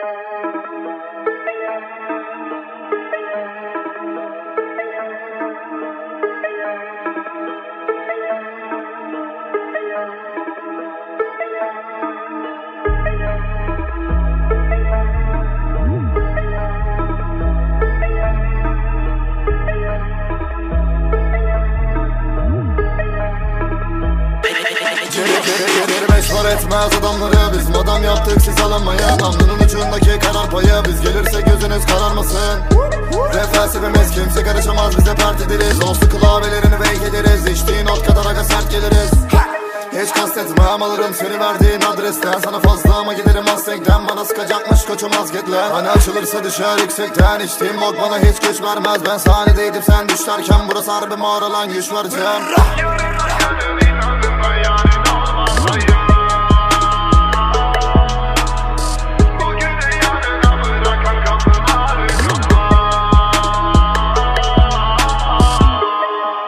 Música geri geri beş var etmez adamları. Biz madam yaptık siz alamayın Namlunun ucundaki karar payı Biz gelirse gözünüz kararmasın. Ve felsefemiz kimse karışamaz. Bize pert ederiz. Olsu klavyelerini beyk ederiz. İçtiğin ot kadar aga sert geliriz. Hiç kastetmem alırım seni verdiğin adresten. Sana fazla ama giderim Mustang'den Bana sıkacakmış koçum az git lan Hani açılırsa düşer yüksekten. İçtiğim bok bana hiç güç vermez. Ben sahnedeydim sen düşlerken Burası harbi mağara lan güç vereceğim